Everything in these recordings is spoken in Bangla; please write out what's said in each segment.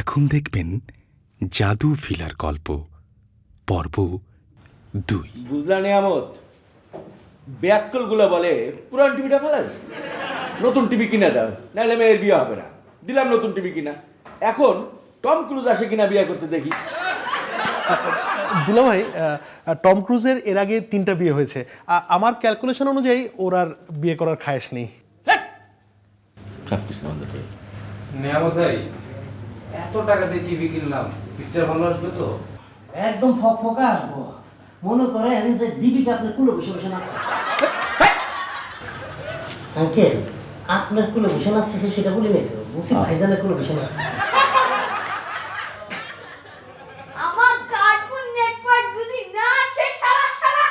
এখন দেখবেন জাদু ফিলার গল্প পর্ব দুই। বুঝলা নিয়ামত? ব্যাককলগুলো বলে পুরান টিভিটা ফেলাস নতুন টিভি কিনে দাও নাহলে মেয়ের বিয়ে হবে না। দিলাম নতুন টিভি কিনা। এখন টম ক্রুজ আসে কিনা বিয়ে করতে দেখি। দুলা ভাই টম ক্রুজের এর আগে তিনটা বিয়ে হয়েছে। আমার ক্যালকুলেশন অনুযায়ী ওর আর বিয়ে করার খায়েশ নেই। সব কিছু আমাদের নিয়ামত ভাই এত টাকা দিয়ে টিভি কিনলাম পিকচার ভালো আসবে তো? একদম ফক ফকা আসব। মনে করেন যে দীপিকা আপনার কুলো বসে বসে নাচতে আঙ্কেল আপনার কুলো বসে নাচতেছে সেটা বলি নাই তো? বলছি ভাইজানের কুলো বসে নাচতেছে। আমার কার্টুন নেটওয়ার্ক যদি না আসে সারা সারা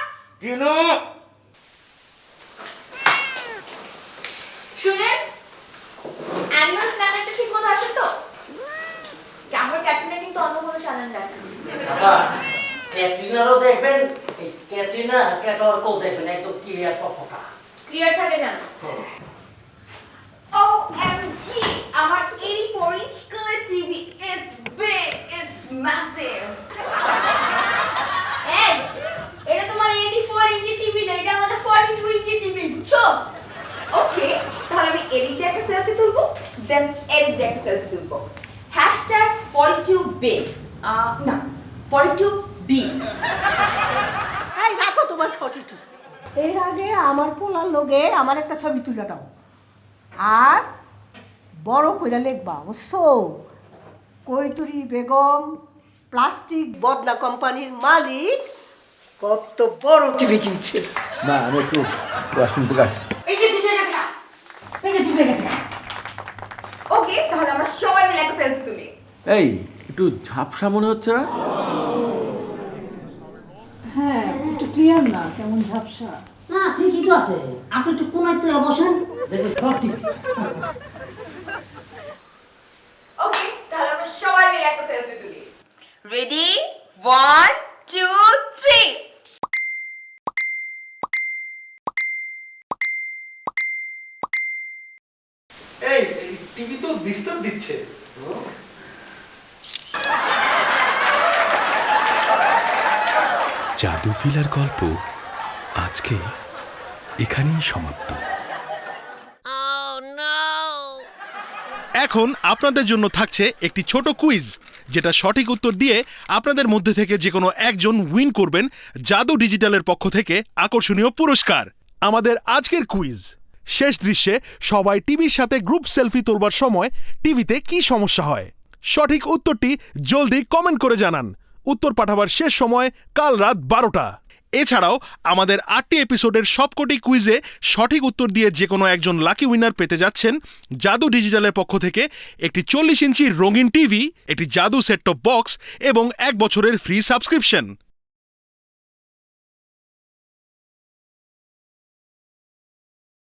ক্যাটরিনারও দেখবেন এই ক্যাটরিনা ক্যাটওয়ার্কও দেখবেন একদম ক্লিয়ার ফকা ক্লিয়ার থাকে জানো? OMG আমার 84 inch colour TV it's big it's massive এই এটা তোমার 84 ইঞ্চি টিভি না এটা আমাদের 42 ইঞ্চি টিভি বুঝছ? ওকে তাহলে আমি এদিক দিয়ে একটা সেলফি তুলবো দেন দিয়ে একটা সেলফি তুলবো। হ্যাশট্যাগ 42 বিগ না 42 বি এই রাখো তোমার ফটো এর আগে আমার পোলার লোকে আমার একটা ছবি তুলে দাও। আর বড় কইরা লিখবা বুঝছ? কৈতুরি বেগম প্লাস্টিক বদলা কোম্পানির মালিক কত বড় টিভি কিনছে। না আমি একটু ওয়াশরুম থেকে আসি। এই যে টিভি গেছে এই যে টিভি গেছে ওকে তাহলে আমরা সবাই মিলে একটা সেলফি তুলি। এই একটু ঝাপসা মনে হচ্ছে না? হ্যাঁ একটু ক্লিয়ার না কেমন ঝাপসা? না ঠিকই তো আছে। আপনি একটু কোনায় চলে বসেন। দেখবেন সব ঠিক। ওকে তাহলে আমরা সবাই মিলে একটা সেলফি তুলি। রেডি ওয়ান টু থ্রি এই টিভি তো ডিস্টার্ব দিচ্ছে। জাদু ফিলার গল্প আজকে এখানেই সমাপ্ত। এখন আপনাদের জন্য থাকছে একটি ছোট কুইজ যেটা সঠিক উত্তর দিয়ে আপনাদের মধ্যে থেকে যে কোনো একজন উইন করবেন জাদু ডিজিটালের পক্ষ থেকে আকর্ষণীয় পুরস্কার। আমাদের আজকের কুইজ শেষ দৃশ্যে সবাই টিভির সাথে গ্রুপ সেলফি তোলবার সময় টিভিতে কি সমস্যা হয়? সঠিক উত্তরটি জলদি কমেন্ট করে জানান। উত্তর পাঠাবার শেষ সময় কাল রাত বারোটা। এছাড়াও আমাদের আটটি এপিসোডের সবকটি কুইজে সঠিক উত্তর দিয়ে যে কোনো একজন লাকি উইনার পেতে যাচ্ছেন জাদু ডিজিটালের পক্ষ থেকে একটি চল্লিশ ইঞ্চি রঙিন টিভি, একটি জাদু সেট টপ বক্স এবং এক বছরের ফ্রি সাবস্ক্রিপশন।